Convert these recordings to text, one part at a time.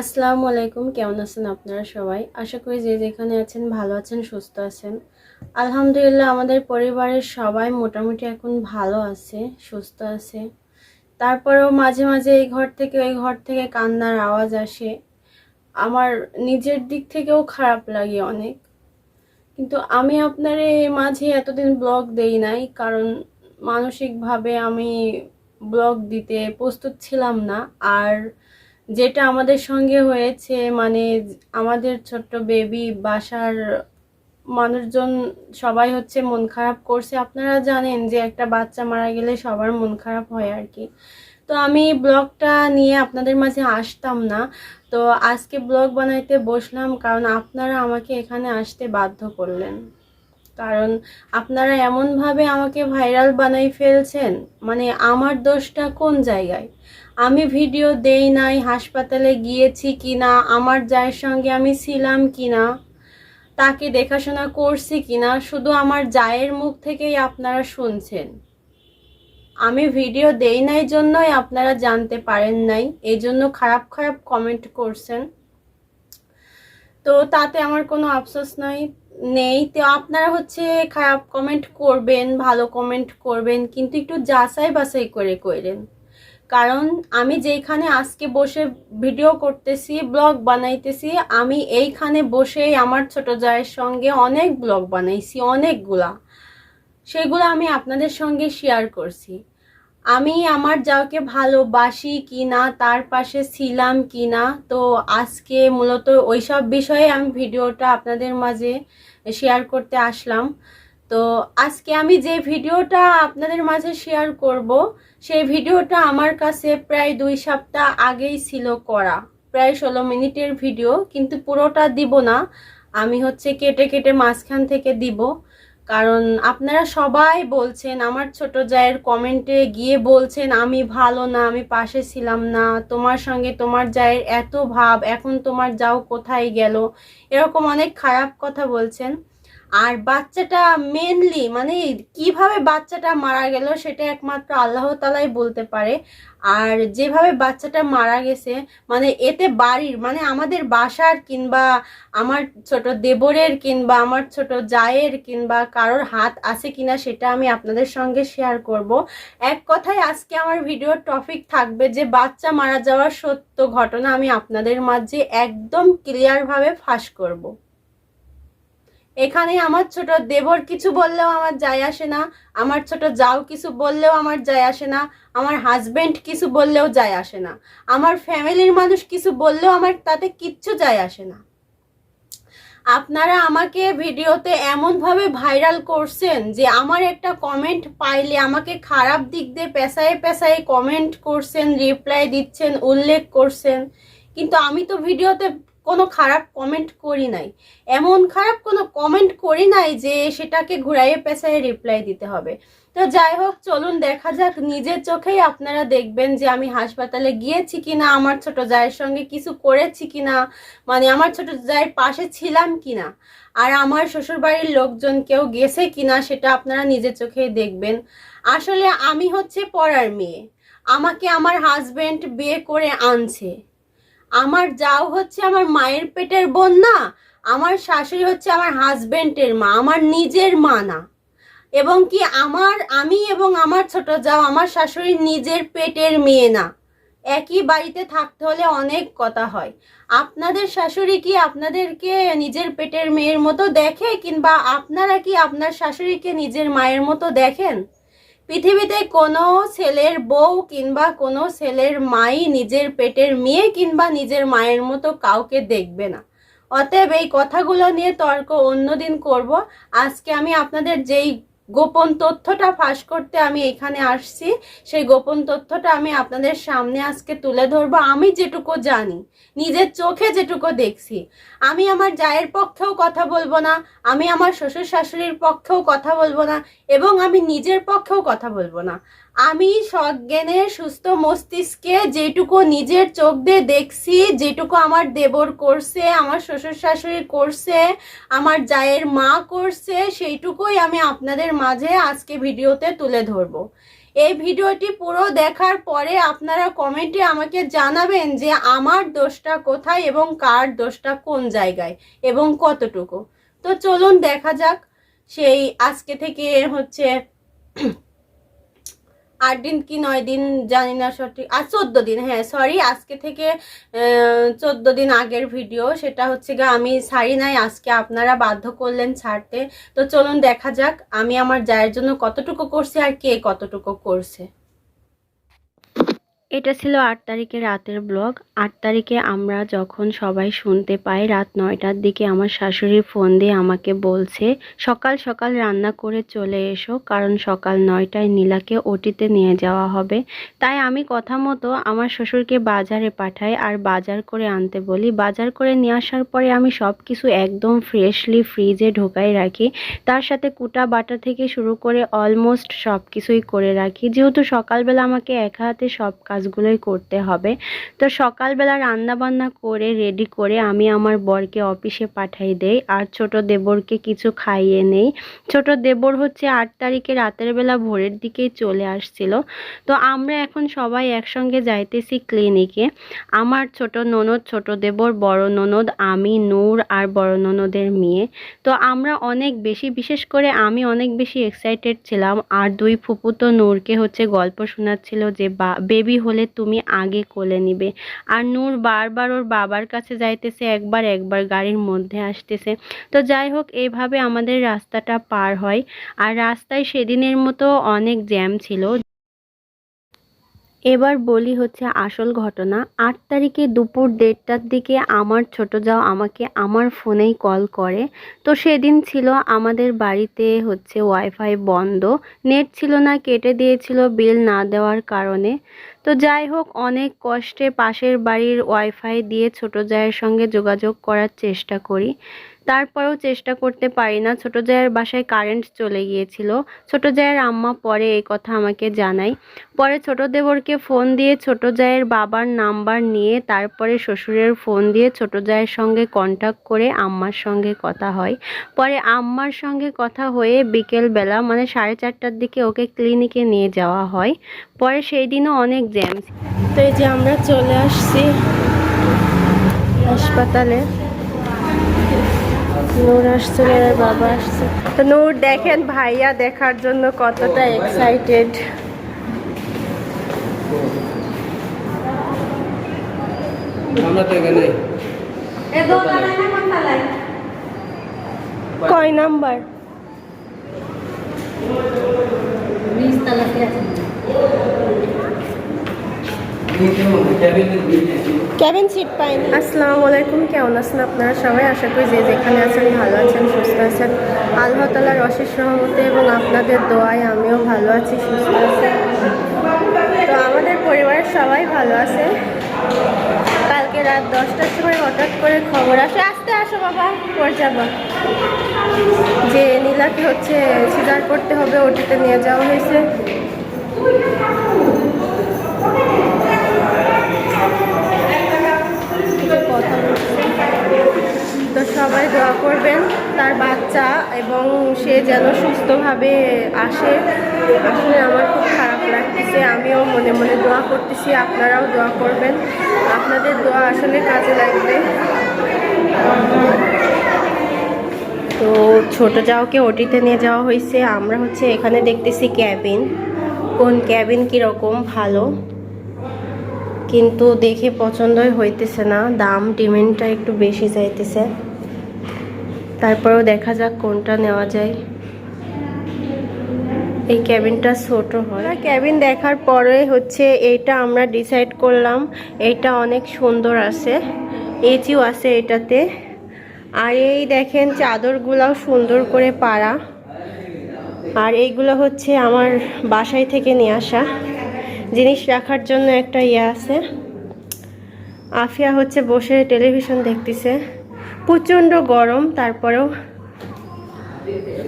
আসসালামু আলাইকুম, কেমন আছেন আপনারা সবাই? আশা করি যে যেখানে আছেন ভালো আছেন, সুস্থ আছেন। আলহামদুলিল্লাহ, আমাদের পরিবারের সবাই মোটামুটি এখন ভালো আছে, সুস্থ আছে। তারপরেও মাঝে মাঝে এই ঘর থেকে ওই ঘর থেকে কান্নার আওয়াজ আসে। আমার নিজের দিক থেকেও খারাপ লাগে অনেক। কিন্তু আমি আপনার মাঝে এতদিন ব্লগ দেই নাই, কারণ মানসিকভাবে আমি ব্লগ দিতে প্রস্তুত ছিলাম না। আর যেটা আমাদের সঙ্গে হয়েছে মানে আমাদের ছোট্ট বেবি বাসার মানুষজন সবাই হচ্ছে মন খারাপ করছে। আপনারা জানেন যে একটা বাচ্চা মারা গেলে সবার মন খারাপ হয় আর কি। তো আমি ব্লগটা নিয়ে আপনাদের মাঝে আসতাম না। তো আজকে ব্লগ বানাইতে বসলাম কারণ আপনারা আমাকে এখানে আসতে বাধ্য করলেন। কারণ আপনারা এমনভাবে আমাকে ভাইরাল বানাই ফেলছেন মানে আমার দোষটা কোন জায়গায়? আমি ভিডিও দেই নাই, হাসপাতালে গিয়েছি কি না আমার জায়ের সঙ্গে আমি ছিলাম কি না তাকে দেখাশোনা করছি কি না শুধু আমার জায়ের মুখ থেকেই আপনারা শুনছেন। আমি ভিডিও দেই নাই জন্যই আপনারা জানতে পারেন নাই এই জন্য খারাপ খারাপ কমেন্ট করছেন। তো তাতে আমার কোনো আফসোস নাই, নেই। তো আপনারা হচ্ছে খারাপ কমেন্ট করবেন, ভালো কমেন্ট করবেন, কিন্তু একটু যাচাই বাছাই করে করেন কারণ আমি যেইখানে আজকে বসে ভিডিও করতেছি, ব্লগ বানাইতেছি, আমি এইখানে বসেই আমার ছোট জায়ের সঙ্গে অনেক ব্লগ বানাইছি, অনেকগুলা। সেগুলো আমি আপনাদের সঙ্গে শেয়ার করছি। আমি আমার যাওকে ভালোবাসি কি না তার পাশে ছিলাম কি না তো আজকে মূলত ওইসব বিষয়ে আমি ভিডিওটা আপনাদের মাঝে শেয়ার করতে আসলাম। তো আজকে আমি যে ভিডিওটা আপনাদের মাঝে শেয়ার করব, সেই ভিডিওটা আমার কাছে প্রায় দুই সপ্তাহ আগেই ছিল করা। প্রায় ষোলো মিনিটের ভিডিও, কিন্তু পুরোটা দিব না। আমি হচ্ছে কেটে কেটে মাঝখান থেকে দিব। কারণ আপনারা সবাই বলছেন, আমার ছোট জায়ের কমেন্টে গিয়ে বলছেন, আমি ভালো না, আমি পাশে ছিলাম না। তোমার সঙ্গে তোমার জায়ের এত ভাব, এখন তোমার যাও কোথায় গেল? এরকম অনেক খারাপ কথা বলছেন। আর বাচ্চাটা মেনলি মানে কীভাবে বাচ্চাটা মারা গেল সেটা একমাত্র আল্লাহ তালাই বলতে পারে। আর যেভাবে বাচ্চাটা মারা গেছে মানে এতে বাড়ির মানে আমাদের বাসার কিংবা আমার ছোট দেবরের কিংবা আমার ছোট জায়ের কিংবা কারোর হাত আছে কিনা সেটা আমি আপনাদের সঙ্গে শেয়ার করব। এক কথায় আজকে আমার ভিডিওর টপিক থাকবে যে বাচ্চা মারা যাওয়ার সত্য ঘটনা আমি আপনাদের মাঝে একদম ক্লিয়ারভাবে ফাঁস করব। এখানে আমার ছোট দেবর কিছু বললেও আমার যায় আসে না, আমার ছোট যাও কিছু বললেও আমার যায় আসে না, আমার হাজবেন্ড কিছু বললেও যায় আসে না, আমার ফ্যামিলির মানুষ কিছু বললেও আমার তাতে কিচ্ছু যায় আসে না। আপনারা আমাকে ভিডিওতে এমনভাবে ভাইরাল করছেন যে আমার একটা কমেন্ট পাইলে আমাকে খারাপ দিক দিয়ে পেশায় পেশায় কমেন্ট করছেন রিপ্লাই দিচ্ছেন, উল্লেখ করছেন, কিন্তু আমি তো ভিডিওতে কোনো খারাপ কমেন্ট করি নাই। এমন খারাপ কোনো কমেন্ট করি নাই যে সেটাকে ঘুরাইয়ে পেঁচাইয়ে রিপ্লাই দিতে হবে। তো যাই হোক, চলুন দেখা যাক। নিজের চোখেই আপনারা দেখবেন যে আমি হাসপাতালে গিয়েছি কিনা, আমার ছোট জায়ের সঙ্গে কিছু করেছি কিনা মানে আমার ছোট জায়ের পাশে ছিলাম কিনা, আর আমার শ্বশুরবাড়ির লোকজন কেউ গেছে কিনা, সেটা আপনারা নিজের চোখেই দেখবেন। আসলে আমি হচ্ছে পড়ার মেয়ে। আমাকে আমার হাজব্যান্ড বিয়ে করে আনছে। আমার যাও হচ্ছে আমার মায়ের পেটের বোন না আমার শাশুড়ি হচ্ছে আমার হাজবেন্ডের মা, আমার নিজের মা না। এবং কি আমার, আমি এবং আমার ছোট যাও, আমার শাশুড়ির নিজের পেটের মেয়ে না। একই বাড়িতে থাকতে হলে অনেক কথা হয়। আপনাদের শাশুড়ি কি আপনাদেরকে নিজের পেটের মেয়ের মতো দেখে, কিংবা আপনারা কি আপনার শাশুড়িকে নিজের মায়ের মতো দেখেন? পৃথিবীতে কোনো ছেলের বউ কিংবা কোনো ছেলের মাই নিজের পেটের মেয়ে কিংবা নিজের মায়ের মতো কাউকে দেখবে না। অতএব এই কথাগুলো নিয়ে তর্ক অন্যদিন করব। আজকে আমি আপনাদের যেই গোপন তথ্যটা ফাঁস করতে আমি এখানে আসছি। সেই গোপন তথ্যটা আমি আপনাদের সামনে আজকে তুলে ধরবো। আমি যেটুকু জানি, নিজের চোখে যেটুকু দেখছি। আমি আমার জায়ের পক্ষেও কথা বলব না, আমি আমার শ্বশুর শাশুড়ির পক্ষেও কথা বলব না, এবং আমি নিজের পক্ষেও কথা বলব না। আমি সজ্ঞানে সুস্থ মস্তিষ্কে যেটুকু নিজের চোখ দিয়ে দেখছি, যেটুকু আমার দেবর করছে, আমার শ্বশুর শাশুড়ি করছে, আমার জায়ের মা করছে, সেইটুকুই আমি আপনাদের মাঝে আজকে ভিডিওতে তুলে ধরবো। এই ভিডিওটি পুরো দেখার পরে আপনারা কমেন্টে আমাকে জানাবেন যে আমার দোষটা কোথায় এবং কার দোষটা কোন জায়গায় এবং কতটুকু। তো চলুন দেখা যাক। সেই আজকে থেকে হচ্ছে আট দিন কি নয় দিন জানি না সঠিক আর চোদ্দ দিন হ্যাঁ সরি আজকে থেকে চোদ্দ দিন আগের ভিডিও সেটা হচ্ছে গিয়ে আমি ছাড়ি নাই, আজকে আপনারা বাধ্য করলেন ছাড়তে। তো চলুন দেখা যাক, আমি আমার জায়ের জন্য কতটুকু করছি আর কে কতটুকু করছে। এটা ছিল আট তারিখে রাতের ব্লগ। আট তারিখে আমরা যখন সবাই শুনতে পাই রাত নয়টার দিকে আমার শাশুড়ি ফোন দিয়ে আমাকে বলছে, সকাল সকাল রান্না করে চলে এসো, কারণ সকাল নয়টায় নীলাকে ওটিতে নিয়ে যাওয়া হবে। তাই আমি কথা মতো আমার শ্বশুরকে বাজারে পাঠাই আর বাজার করে আনতে বলি। বাজার করে নিয়ে আসার পরে আমি সব কিছু একদম ফ্রেশলি ফ্রিজে ঢোকাই রাখি। তার সাথে কুটা বাটা থেকে শুরু করে অলমোস্ট সব কিছুই করে রাখি। যেহেতু সকালবেলা আমাকে একা হাতে সব কাজগুলোই করতে হবে। তো সকালবেলা রান্না বান্না করে রেডি করে আমি আমার বরকে অফিসে পাঠাই দেই। আর ছোট দেবরকে কিছু খাইয়ে নেই। ছোট দেবর হচ্ছে আট তারিখে রাতের বেলা ভোরের দিকেই চলে আসছিল। তো আমরা এখন সবাই একসঙ্গে যাইতেছি ক্লিনিকে আমার ছোট ননদ, ছোট দেবর, বড় ননদ, আমি, নূর আর বড় ননদের মেয়ে। তো আমরা অনেক বেশি, বিশেষ করে আমি অনেক বেশি এক্সাইটেড ছিলাম। আর দুই ফুপুতো নূরকে হচ্ছে গল্প শোনাচ্ছিল যে বেবি হলে তুমি আগে কোলে নিবে। আর নূর বারবার ওর বাবার কাছে যাইতেছে, একবার একবার গাড়ির মধ্যে আসতেছে। তো যাই হোক, এভাবে আমাদের রাস্তাটা পার হয়। আর রাস্তায় সেদিনের মতো অনেক জ্যাম ছিল। এবার বলি হচ্ছে আসল ঘটনা। আট তারিখে দুপুর দেড়টার দিকে আমার ছোট যাও আমাকে আমার ফোনেই কল করে। তো সেদিন ছিল আমাদের বাড়িতে হচ্ছে ওয়াইফাই বন্ধ। নেট ছিল না, কেটে দিয়েছিল বিল না দেওয়ার কারণে। তো যাই হোক, অনেক কষ্টে পাশের বাড়ির ওয়াইফাই দিয়ে ছোট জায়ের সঙ্গে যোগাযোগ করার চেষ্টা করি। তারপরেও চেষ্টা করতে পারি না। ছোট জায়ের বাসায় কারেন্ট চলে গিয়েছিল। ছোট জায়ের আম্মা পরে এই কথা আমাকে জানায়। পরে ছোট দেবরকে ফোন দিয়ে ছোট জায়ের বাবার নাম্বার নিয়ে তারপরে শ্বশুরের ফোন দিয়ে ছোট জায়ের সঙ্গে কন্ট্যাক্ট করে আম্মার সঙ্গে কথা হয়। পরে আম্মার সঙ্গে কথা হয়ে বিকেলবেলা মানে সাড়ে চারটার দিকে ওকে ক্লিনিকে নিয়ে যাওয়া হয়। পরে সেই দিনও অনেক জ্যাম তো এই যে আমরা চলে আসছি হাসপাতালে। নূর আসছে বাবা আসছে। তো নূর দেখেন ভাইয়া দেখার জন্য কতটা এক্সাইটেড আমরা তো এখানে কয় কেবিন সিট পাইনি আসসালামু আলাইকুম, কেমন আছেন আপনারা সবাই? আশা করি যে যেখানে আছেন ভালো আছেন, সুস্থ আছেন। আল্লাহ তালার অশেষ রহমতে এবং আপনাদের দোয়ায় আমিও ভালো আছি, সুস্থ আছি। তো আমাদের পরিবারের সবাই ভালো আছে। কালকে রাত দশটার সময় হঠাৎ করে খবর আসে, আসতে আসো বাবা পর যাবা। যে নীলাকে হচ্ছে সিজার করতে হবে, ওটিতে নিয়ে যাওয়া হয়েছে কিছু কথা বলছে। তো সবাই দোয়া করবেন, তার বাচ্চা এবং সে যেন সুস্থভাবে আসে। আসলে আমার খুব খারাপ লাগতেছে, আমিও মনে মনে দোয়া করতেছি, আপনারাও দোয়া করবেন। আপনাদের দোয়া আসলে কাজে লাগবে। তো ছোট যাওকে ওটিতে নিয়ে যাওয়া হয়েছে। আমরা হচ্ছে এখানে দেখতেছি ক্যাবিন। কোন ক্যাবিন কীরকম ভালো, কিন্তু দেখে পছন্দই হইতেছে না। দাম ডিমেন্টটা একটু বেশি চাইতেছে তারপরেও দেখা যাক কোনটা নেওয়া যায়। এই ক্যাবিনটা ছোট হয়। ক্যাবিন দেখার পরে হচ্ছে এইটা আমরা ডিসাইড করলাম, এইটা অনেক সুন্দর আছে, এচিও আছে এটাতে। আর এই দেখেন চাদরগুলাও সুন্দর করে পাড়া। আর এইগুলো হচ্ছে আমার বাসায় থেকে নিয়ে আসা। জিনিস রাখার জন্য একটা ইয়ে আছে। আফিয়া হচ্ছে বসে টেলিভিশন দেখতেছে। প্রচণ্ড গরম তারপরেও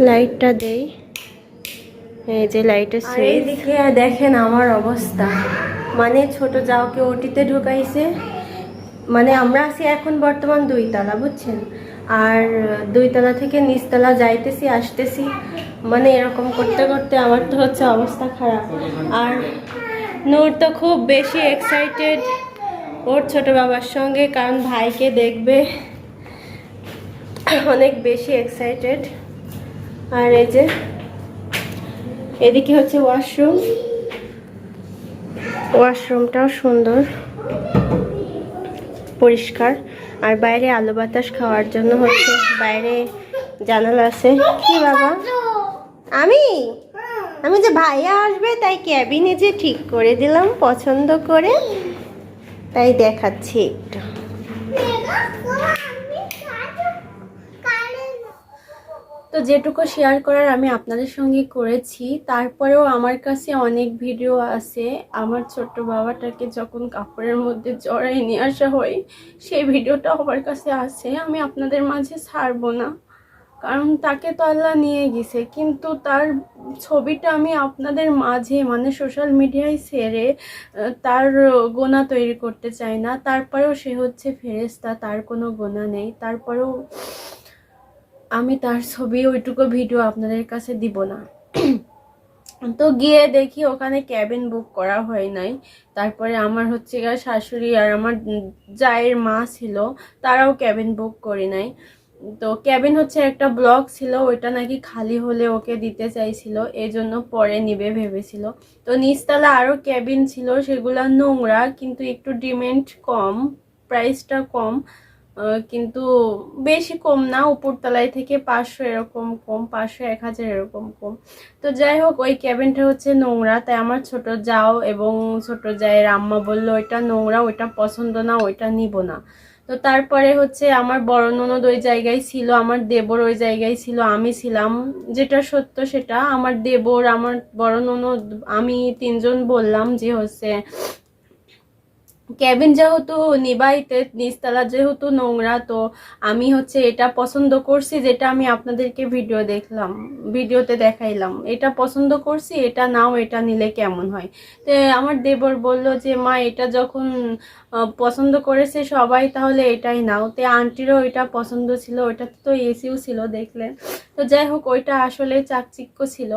লাইটটা দেই। এই যে লাইটের এইদিকে দেখেন আমার অবস্থা। মানে ছোট যাওকে ওটিতে ঢুকাইছে। মানে আমরা আছি এখন বর্তমান দুই তালা বুঝছেন? আর দুইতলা থেকে নিচতলা যাইতেছি আসতেছি। মানে এরকম করতে করতে আমার তো হচ্ছে অবস্থা খারাপ। আর নূর তো খুব বেশি এক্সাইটেড ওর ছোট বাবার সঙ্গে কারণ ভাইকে দেখবে। অনেক বেশি এক্সাইটেড আর এই যে, এদিকে হচ্ছে ওয়াশরুম ওয়াশরুমটাও সুন্দর, পরিষ্কার। আর বাইরে আলো বাতাস খাওয়ার জন্য হচ্ছে বাইরে জানালা আছে। কি বাবা? আমি? আমি যে ভাইয়া আসবে, তাই ক্যাবিনে যে ঠিক করে দিলাম, পছন্দ করে, তাই দেখাচ্ছি একটু। তো যেটুকু শেয়ার করার আমি আপনাদের সঙ্গে করেছি, তারপরেও আমার কাছে অনেক ভিডিও আছে। আমার ছোট্ট বাবাটাকে যখন কাপড়ের মধ্যে জড়াই নিয়ে আসা হয়, সেই ভিডিওটা আমার কাছে আছে। আমি আপনাদের মাঝে ছাড়বো না। কারণ তাকে তো আল্লাহ নিয়ে গেছে। কিন্তু তার ছবিটা আমি আপনাদের মাঝে মানে সোশ্যাল মিডিয়ায় ছেড়ে তার গোনা তৈরি করতে চাই না। তারপরেও সে হচ্ছে ফেরেস্তা তার কোনো গোনা নেই। তারপরেও আমি তার ছবি, ওইটুকু ভিডিও আপনাদের কাছে দিব না। তো গিয়ে দেখি ওখানে ক্যাবিন বুক করা হয় নাই। তারপরে আমার হচ্ছে গিয়ে শাশুড়ি আর আমার জায়ের মা ছিল, তারাও ক্যাবিন বুক করি নাই। তো ক্যাবিন হচ্ছে একটা ব্লক ছিল, ওইটা নাকি খালি হলে ওকে দিতে চাইছিল এই জন্য পরে নিবে ভেবেছিল। তো নিচতলা আরও ক্যাবিন ছিল, সেগুলা নোংরা, কিন্তু একটু ডিমেন্ট কম প্রাইসটা কম। কিন্তু বেশি কম না, উপরতলায় থেকে পাঁচশো এরকম কম, পাঁচশো এক হাজার এরকম কম। তো যাই হোক, ওই ক্যাবিনটা হচ্ছে নোংরা, তাই আমার ছোট যাও এবং ছোট জায়ের আম্মা বলল, ওইটা নোংরা, ওইটা পছন্দ না, ওইটা নিব না। তো তারপরে হচ্ছে আমার বড় ননদ ওই জায়গায় ছিল, আমার দেবর ওই জায়গায় ছিল, আমি ছিলাম। যেটা সত্য সেটা, আমার দেবর, আমার বড় ননদ, আমি তিনজন বললাম যে হচ্ছে ক্যাবিন যেহেতু নিবাইতে, নিচতলা যেহেতু নোংরা, তো আমি হচ্ছে এটা পছন্দ করছি যেটা আমি আপনাদেরকে ভিডিও দেখলাম, ভিডিওতে দেখাইলাম। এটা পছন্দ করছি, এটা নাও, এটা নিলে কেমন হয়? তো আমার দেবর বলল যে, মা, এটা যখন পছন্দ করেছে সবাই, তাহলে এটাই নাও। তো আন্টিরও এটা পছন্দ ছিল ওইটাতে তো এসিও ছিল দেখলেন তো যাই হোক, ওইটা আসলে চাকচিক্য ছিল।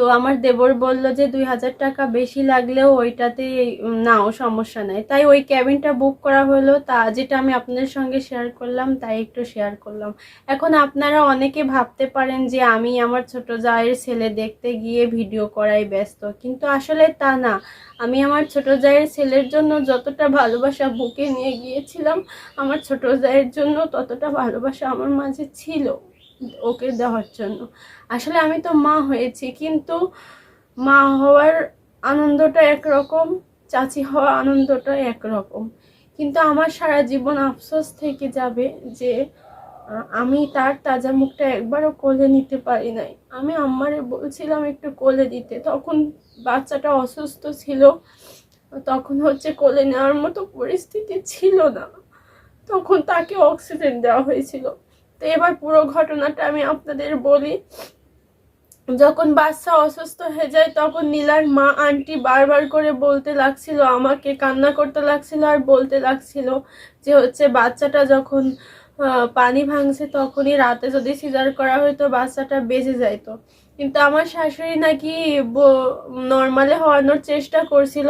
তো আমার দেবর বলল যে দুই হাজার টাকা বেশি লাগলেও ওইটাতে নাও, সমস্যা নাই। তাই ওই ক্যাবিনটা বুক করা হলো, তা যেটা আমি আপনাদের সঙ্গে শেয়ার করলাম, তাই একটু শেয়ার করলাম। এখন আপনারা অনেকে ভাবতে পারেন যে আমি আমার ছোট জায়ের ছেলে দেখতে গিয়ে ভিডিও করাই ব্যস্ত, কিন্তু আসলে তা না। আমি আমার ছোট জায়ের ছেলের জন্য যতটা ভালোবাসা বুকে নিয়ে গিয়েছিলাম, আমার ছোট জায়ের জন্য ততটা ভালোবাসা আমার মাঝে ছিল। ওকে দেওয়ার জন্য। আসলে আমি তো মা হয়েছি, কিন্তু মা হওয়ার আনন্দটা একরকম, চাচি হওয়া আনন্দটা একরকম। কিন্তু আমার সারা জীবন আফসোস থেকে যাবে যে আমি তার তাজা মুখটা একবারও কোলে নিতে পারি নাই। আমি আম্মারে বলছিলাম একটু কোলে দিতে। তখন বাচ্চাটা অসুস্থ ছিল, তখন হচ্ছে কোলে নেওয়ার মতো পরিস্থিতি ছিল না। তখন তাকে অক্সিজেন দেওয়া হয়েছিল। তো এবার পুরো ঘটনাটা আমি আপনাদের বলি। যখন বাচ্চা অসুস্থ হয়ে যায়, তখন নীলার মা আন্টি বারবার করে বলতে লাগছিল, আমাকে কান্না করতে লাগছিল আর বলতে লাগছিল যে হচ্ছে বাচ্চাটা যখন পানি ভাঙছে তখনই রাতে যদি সিজার করা হতো বাচ্চাটা বেজে যাইতো। কিন্তু আমার শাশুড়ি নাকি নর্মালে হওয়ানোর চেষ্টা করছিল।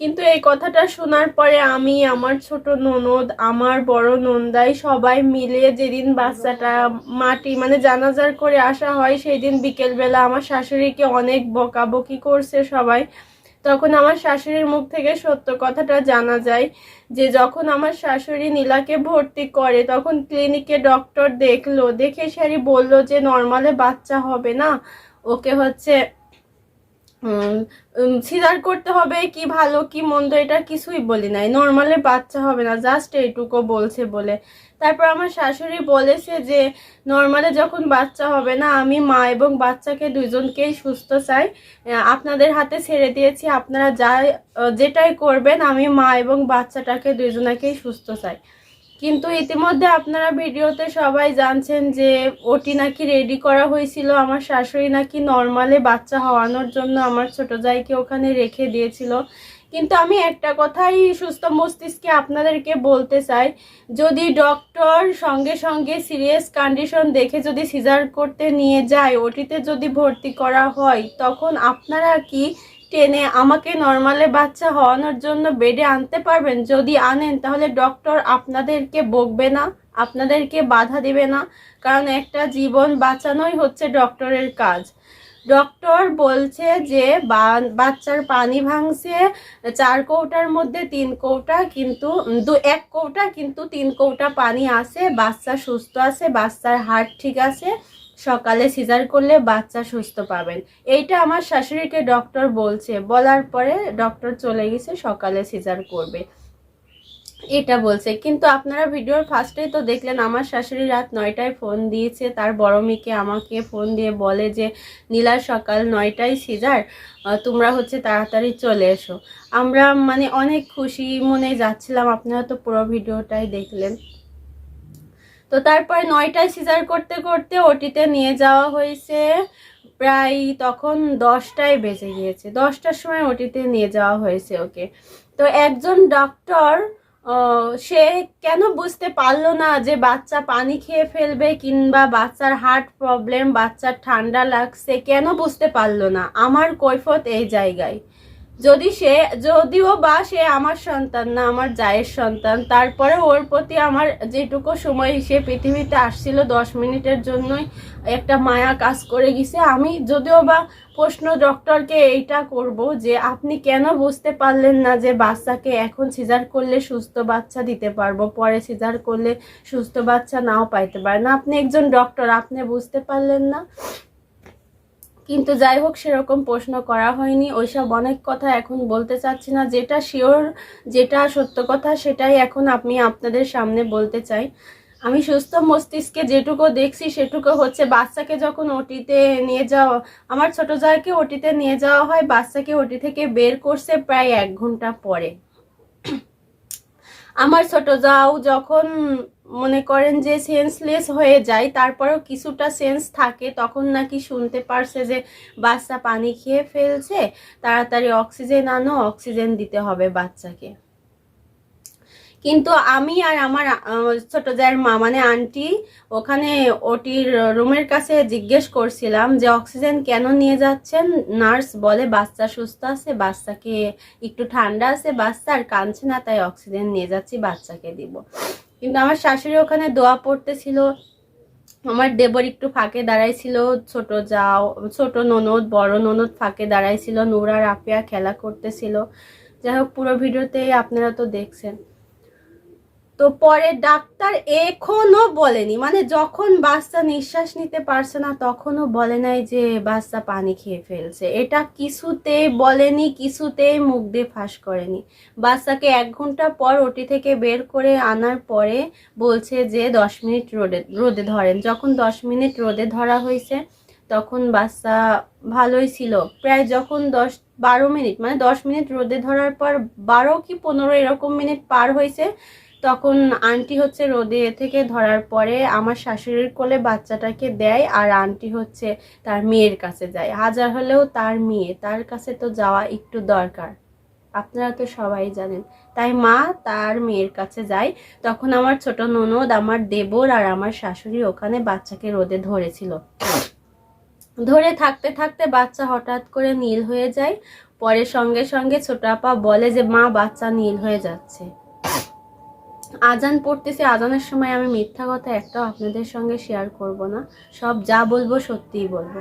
কিন্তু এই কথাটা শোনার পরে আমি, আমার ছোট ননদ, আমার বড় নন্দাই সবাই মিলে যেদিন বাচ্চাটা মাটি মানে জানাজার করে আসা হয় সেই দিন বিকেলবেলা আমার শাশুড়িকে অনেক বকাবকি করছে সবাই। তখন আমার শাশুড়ির মুখ থেকে সত্য কথাটা জানা যায় যে, যখন আমার শাশুড়ি নীলাকে ভর্তি করে, তখন ক্লিনিকে ডক্টর দেখল। দেখে সারি বলল যে নর্মালে বাচ্চা হবে না। ওকে হচ্ছে সিজার করতে হবে কি ভালো কি মন্দ এটা কিছুই বলি নাই। নর্মালে বাচ্চা হবে না জাস্ট এইটুকু বলছে বলে। তারপর আমার শাশুড়ি বলেছে যে নর্মালে যখন বাচ্চা হবে না আমি মা এবং বাচ্চাকে দুজনকেই সুস্থ চাই। আপনাদের হাতে ছেড়ে দিয়েছি আপনারা যা আহ, যেটাই করবেন আমি মা এবং বাচ্চাটাকে দুজনাকেই সুস্থ চাই। কিন্তু ইতিমধ্যে আপনারা ভিডিওতে সবাই জানছেন যে ওটি নাকি রেডি করা হয়েছিল। আমার শাশুড়ি নাকি নর্মালে বাচ্চা হওয়ানোর জন্য আমার ছোট জাইকে ওখানে রেখে দিয়েছিল। কিন্তু আমি একটা কথাই সুস্থ মস্তিষ্কে আপনাদেরকে বলতে চাই, যদি ডক্টর সঙ্গে সঙ্গে সিরিয়াস কন্ডিশন দেখে যদি সিজার করতে নিয়ে যায়, ওটিতে যদি ভর্তি করা হয়, তখন আপনারা কি টেনে আমাকে নর্মালে বাচ্চা হওয়ানোর জন্য বেডে আনতে পারবেন? যদি আনেন, তাহলে ডক্টর আপনাদেরকে বকবে না, আপনাদেরকে বাধা দিবে না। কারণ একটা জীবন বাঁচানোই হচ্ছে ডক্টরের কাজ। ডক্টর বলছে যে বাচ্চার পানি ভাঙছে, চার কৌটার মধ্যে তিন কৌটা কিন্তু দু, এক কৌটা কিন্তু তিন কৌটা পানি আছে, বাচ্চা সুস্থ আছে, বাচ্চার হার্ট ঠিক আছে। সকালে সিজার করলে বাচ্চা সুস্থ পাবেন। এইটা আমার শাশুড়িকে ডক্টর বলছে। বলার পরে ডক্টর চলে গেছে, সকালে সিজার করবে। এটা বলছে। কিন্তু আপনারা ভিডিওর ফার্স্টেই তো দেখলেন, আমার শাশুড়ি রাত নয়টায় ফোন দিয়েছে। তার বড় মেয়েকে আমাকে ফোন দিয়ে বলে যে নীলার সকাল নয়টায় সিজার তোমরা হচ্ছে তাড়াতাড়ি চলে এসো। আমরা মানে অনেক খুশি মনে যাচ্ছিলাম। আপনারা তো পুরো ভিডিওটাই দেখলেন। তো তারপরে নয়টায় সিজার করতে করতে ওটিতে নিয়ে যাওয়া হয়েছে। প্রায় তখন দশটায় বেজে গিয়েছে। দশটার সময় ওটিতে নিয়ে যাওয়া হয়েছে ওকে। তো একজন ডক্টর সে কেন বুঝতে পারল না যে বাচ্চা পানি খেয়ে ফেলবে কিংবা বাচ্চার হার্ট প্রবলেম, বাচ্চার ঠান্ডা লাগছে, কেন বুঝতে পারল না? আমার কৈফত এই জায়গায়। যদি সে, যদিও বা সে আমার সন্তান না, আমার জায়ের সন্তান, তারপরে ওর প্রতি আমার যেটুকু সময় সে পৃথিবীতে আসছিল দশ মিনিটের জন্যই একটা মায়া কাজ করে গেছে। আমি যদিও বা প্রশ্ন ডক্টরকে এইটা করব যে, আপনি কেন বুঝতে পারলেন না যে বাচ্চাকে এখন সিজার করলে সুস্থ বাচ্চা দিতে পারব, পরে সিজার করলে সুস্থ বাচ্চা নাও পাইতে পারেন আপনি একজন ডক্টর, আপনি বুঝতে পারলেন না? কিন্তু যাই হোক, সেরকম প্রশ্ন করা হয়নি। ওইসব অনেক কথা এখন বলতে চাচ্ছি না। যেটা শিওর যেটা সত্য কথা, সেটাই এখন আমি আপনাদের সামনে বলতে চাই। আমি সুস্থ মস্তিষ্কে যেটুকু দেখছি, সেটুকু হচ্ছে বাচ্চাকে যখন ওটিতে নিয়ে যাওয়া, আমার ছোট জায়গাকে ওটিতে নিয়ে যাওয়া হয়, বাচ্চাকে ওটি থেকে বের করছে প্রায় এক ঘণ্টা পরে। আমার ছোট যাও যখন মনে করেন যে সেন্সলেস হয়ে যায়, তারপরেও কিছুটা সেন্স থাকে, তখন নাকি শুনতে পারছে যে বাচ্চা পানি খেয়ে ফেলছে, তাড়াতাড়ি অক্সিজেন আনো অক্সিজেন দিতে হবে বাচ্চাকে। কিন্তু আমি আর আমার ছোট জায়ের মা মানে আন্টি ওখানে ওটির রুমের কাছে জিজ্ঞেস করছিলাম যে অক্সিজেন কেন নিয়ে যাচ্ছেন? নার্স বলে বাচ্চা সুস্থ আছে, বাচ্চাকে একটু ঠান্ডা আছে বাচ্চা আর কাঁদছে না, তাই অক্সিজেন নিয়ে যাচ্ছি, বাচ্চাকে দিব। কিন্তু আমার শাশুড়ি ওখানে দোয়া পড়তেছিল। আমার দেবর একটু ফাঁকে দাঁড়াইছিল, ছোট যাও, ছোট ননদ, বড় ননদ ফাঁকে দাঁড়াইছিল, নোরা রাফিয়া খেলা করতেছিল। যাই হোক, পুরো ভিডিওতে আপনারা তো দেখছেন। তো পরে ডাক্তার এখনও বলেনি। মানে যখন বাচ্চা নিঃশ্বাস নিতে পারছে না, তখনও বলে নাই যে বাচ্চা পানি খেয়ে ফেলছে। এটা কিছুতে বলেনি কিছুতেই মুখ দিয়ে ফাঁস করেনি। বাচ্চাকে এক ঘণ্টা পর ওটি থেকে বের করে আনার পরে বলছে যে দশ মিনিট রোদে রোদে ধরেন। যখন দশ মিনিট রোদে ধরা হয়েছে, তখন বাচ্চা ভালোই ছিল। প্রায় যখন দশ, বারো মিনিট মানে দশ মিনিট রোদে ধরার পর বারো কি পনেরো এরকম মিনিট পার হয়েছে তখন আন্টি হচ্ছে রোদে থেকে ধরার পরে আমার শাশুড়ির কোলে বাচ্চাটাকে দেয় আর আন্টি হচ্ছে তার মেয়ের কাছে যায়। হাজার হলেও তার মেয়ে, তার কাছে তো যাওয়া একটু দরকার। আপনারা তো সবাই জানেন। তাই মা তার মেয়ের কাছে যায়। তখন আমার ছোট ননদ, আমার দেবর আর আমার শাশুড়ি ওখানে বাচ্চাকে রোদে ধরেছিল। ধরে থাকতে থাকতে বাচ্চা হঠাৎ করে নীল হয়ে যায়। পরে সঙ্গে সঙ্গে ছোট আপা বলে যে, মা, বাচ্চা নীল হয়ে যাচ্ছে। আজান পড়তেছে, আজানের সময় আমি মিথ্যা কথা একটাও আপনাদের সঙ্গে শেয়ার করব না। সব যা বলব সত্যিই বলব।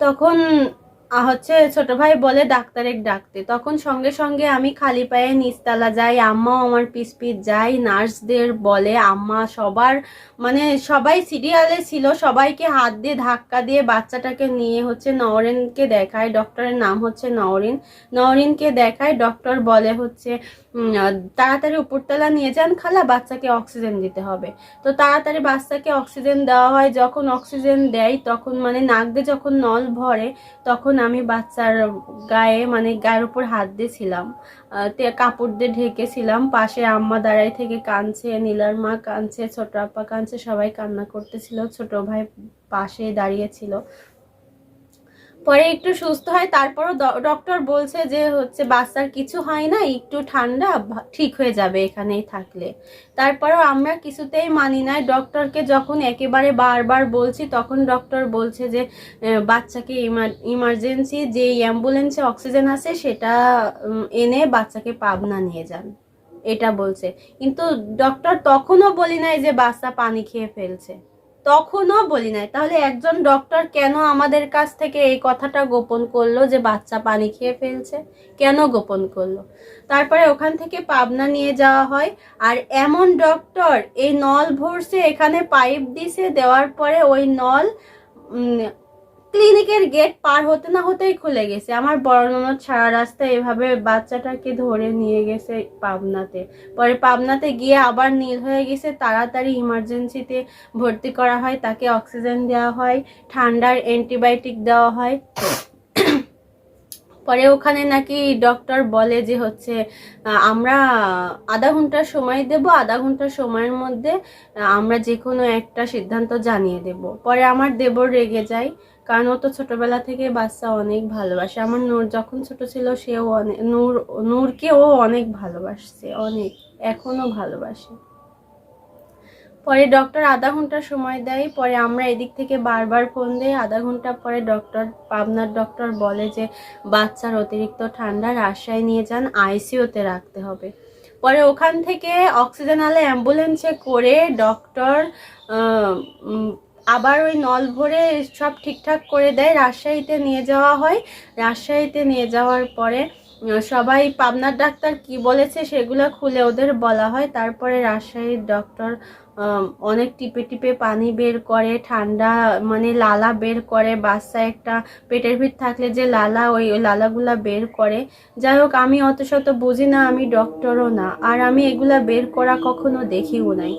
তখন হচ্ছে ছোট ভাই বলে ডাক্তারের ডাকতে। তখন সঙ্গে সঙ্গে আমি খালি পায়ে নিচতলা যাই, আম্মাও আমার পিস পিস যাই নার্সদের বলে, আম্মা সবার মানে সবাই সিরিয়ালে ছিল, সবাইকে হাত দিয়ে ধাক্কা দিয়ে বাচ্চাটাকে নিয়ে হচ্ছে নওরিনকে দেখায়, ডক্টরের নাম হচ্ছে নওরিন নওরিনকে দেখায়, ডক্টর বলে হচ্ছে তাড়াতাড়ি উপরতলা নিয়ে যান খালা, বাচ্চাকে অক্সিজেন দিতে হবে। তো তাড়াতাড়ি বাচ্চাকে অক্সিজেন দেওয়া হয়, যখন অক্সিজেন দেয় তখন মানে নাক দিয়ে যখন নল ভরে তখন আমি বাচ্চার গায়ে মানে গায়ের উপর হাত দিয়েছিলাম। কাপড় দিয়ে ঢেকেছিলাম, পাশে আম্মা দাঁড়াই থেকে কাঁদছে, নীলার মা কাঁদছে, ছোট আপা কাঁদছে, সবাই কান্না করতেছিল, ছোট ভাই পাশে দাঁড়িয়েছিল পরে একটু সুস্থ হয়, তারপরও ডক্টর বলছে যে হচ্ছে বাচ্চার কিছু হয় না, একটু ঠান্ডা ঠিক হয়ে যাবে এখানেই থাকলে। তারপরেও আমরা কিছুতেই মানি না ডক্টরকে যখন একেবারে বারবার বলছি, তখন ডক্টর বলছে যে বাচ্চাকে ইমার্জেন্সি যে অ্যাম্বুলেন্সে অক্সিজেন আছে সেটা এনে বাচ্চাকে পাবনা নিয়ে যান। এটা বলছে। কিন্তু ডক্টর তখনও বলি নাই যে বাচ্চা পানি খেয়ে ফেলছে। তখনও বলি নাই। তাহলে একজন ডক্টর কেন আমাদের কাছ থেকে এই কথাটা গোপন করল যে বাচ্চা পানি খেয়ে ফেলছে? কেন গোপন করল? তারপরে ওখান থেকে পাবনা নিয়ে যাওয়া হয়। আর এমন ডক্টর এই নল ভরছে, এখানে পাইপ দিছে, দেওয়ার পরে ওই নল ক্লিনিকের গেট পার হতে না হতেই খুলে গেছে। আমার বড় ননদ সারা রাস্তায় এভাবে বাচ্চাটাকে ধরে নিয়ে গেছে পাবনাতে। পরে পাবনাতে গিয়ে আবার নীল হয়ে গেছে। তাড়াতাড়ি ইমার্জেন্সিতে ভর্তি করা হয়, তাকে অক্সিজেন দেওয়া হয়, ঠান্ডার অ্যান্টিবায়োটিক দেওয়া হয়। পরে ওখানে নাকি ডক্টর বলে যে হচ্ছে, আমরা আধা ঘণ্টার সময় দেব, আধা ঘণ্টার সময়ের মধ্যে আমরা যে কোনো একটা সিদ্ধান্ত জানিয়ে দেব। পরে আমার দেবর রেগে যায়। কারণ ও তো ছোটবেলা থেকে বাচ্চা অনেক ভালোবাসে। আমার নূর যখন ছোট ছিল, সেও অনেক নূর নূরকে ও অনেক ভালোবাসছে, অনেক এখনও ভালোবাসে। পরে ডক্টর আধা ঘণ্টা সময় দেয়, পরে আমরা এদিক থেকে বারবার ফোন দিই। আধা ঘণ্টা পরে ডক্টর পাবনার ডক্টর বলে যে, বাচ্চার অতিরিক্ত ঠান্ডা রাজশাহী নিয়ে যান আইসিইউতে রাখতে হবে। পরে ওখান থেকে অক্সিজেন আলে অ্যাম্বুলেন্সে করে ডক্টর আবার ওই নল ভরে সব ঠিকঠাক করে দেয়। রাজশাহীতে নিয়ে যাওয়া হয়। রাজশাহীতে নিয়ে যাওয়ার পরে সবাই পাবনার ডাক্তার কি বলেছে সেগুলো খুলে ওদের বলা হয়। তারপরে রাজশাহীর ডক্টর অনেক টিপে টিপে পানি বের করে, ঠান্ডা মানে লালা বের করে, বাচ্চা একটা পেটের ভিতর থাকলে যে লালা, ওই লালাগুলা বের করে। যাই হোক, আমি অত শত বুঝি না, আমি ডক্টরও না। আর আমি এগুলা বের করা কখনো দেখিও নাই।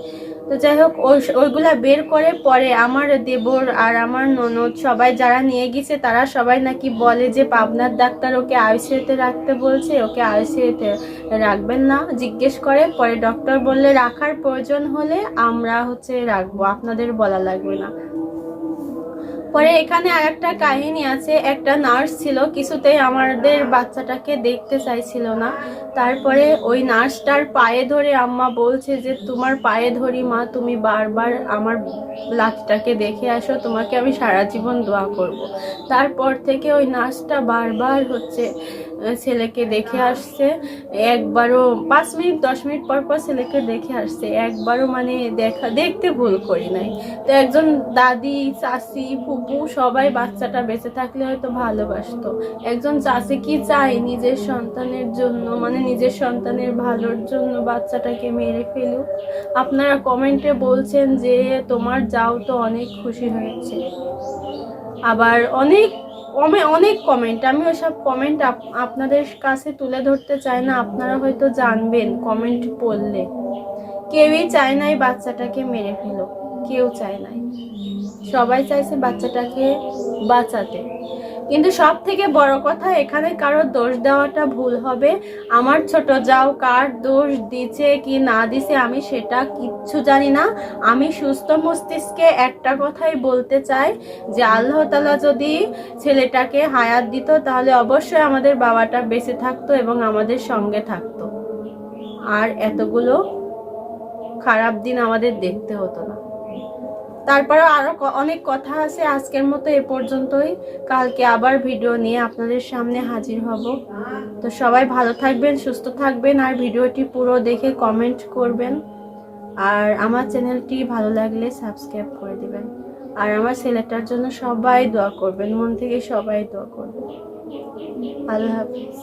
তো যাই হোক, ওই- ওইগুলা বের করে পরে আমার দেবর আর আমার ননদ সবাই যারা নিয়ে গেছে, তারা সবাই নাকি বলে যে পাবনার ডাক্তার ওকে আইসিইউতে রাখতে বলছে, ওকে আইসিইউতে রাখবেন না। জিজ্ঞেস করে, পরে ডক্টর বললে, রাখার প্রয়োজন হলে আমরা হচ্ছে রাখব, আপনাদের বলা লাগবে না। পরে এখানে আর একটা কাহিনী আছে, একটা নার্স ছিল, কিছুতেই আমাদের বাচ্চাটাকে দেখতে চাইছিল না তারপরে ওই নার্সটার পায়ে ধরে আম্মা বলছে যে, তোমার পায়ে ধরি মা, তুমি বারবার আমার লাঠিটাকে দেখে আসো, তোমাকে আমি সারা জীবন দোয়া করব। তারপর থেকে ওই নার্সটা বারবার হচ্ছে ছেলেকে দেখে আসছে। একবারও পাঁচ মিনিট, দশ মিনিট পর পর ছেলেকে দেখে আসছে। একবারও মানে দেখা, দেখতে ভুল করি নাই। তো একজন দাদি, চাচি, ফুপু সবাই বাচ্চাটা বেঁচে থাকলে হয়তো ভালোবাসতো। একজন চাচি কি চায় নিজের সন্তানের জন্য? মানে নিজের সন্তানের ভালোর জন্য বাচ্চাটাকে মেরে ফেলুক? আপনারা কমেন্টে বলছেন যে তোমার যাও তো অনেক খুশি হয়েছে। আবার অনেক কমে, অনেক কমেন্ট আমি ওসব কমেন্ট আপনাদের কাছে তুলে ধরতে চাই না, আপনারা হয়তো জানবেন কমেন্ট পড়লে। কেউই চায় নাই বাচ্চাটাকে মেরে ফেলো, কেউ চায় নাই সবাই চাইছে বাচ্চাটাকে বাঁচাতে। কিন্তু সব থেকে বড় কথা, এখানে কারোর দোষ দেওয়াটা ভুল হবে। আমার ছোট যাও, কার দোষ দিছে কি না দিছে আমি সেটা কিচ্ছু জানি না। আমি সুস্থ মস্তিষ্কে একটা কথাই বলতে চাই যে, আল্লাহ তালা যদি ছেলেটাকে হায়াত দিত, তাহলে অবশ্যই আমাদের বাবাটা বেঁচে থাকতো এবং আমাদের সঙ্গে থাকতো। আর এতগুলো খারাপ দিন আমাদের দেখতে হতো না। তারপরেও আরও ক- অনেক কথা আছে। আজকের মতো এ পর্যন্তই। কালকে আবার ভিডিও নিয়ে আপনাদের সামনে হাজির হব। তো সবাই ভালো থাকবেন, সুস্থ থাকবেন, আর ভিডিওটি পুরো দেখে কমেন্ট করবেন। আর আমার চ্যানেলটি ভালো লাগলে সাবস্ক্রাইব করে দিবেন। আর আমার ছেলেটার জন্য সবাই দোয়া করবেন, মন থেকে সবাই দোয়া করবেন। আল্লাহ হাফিজ।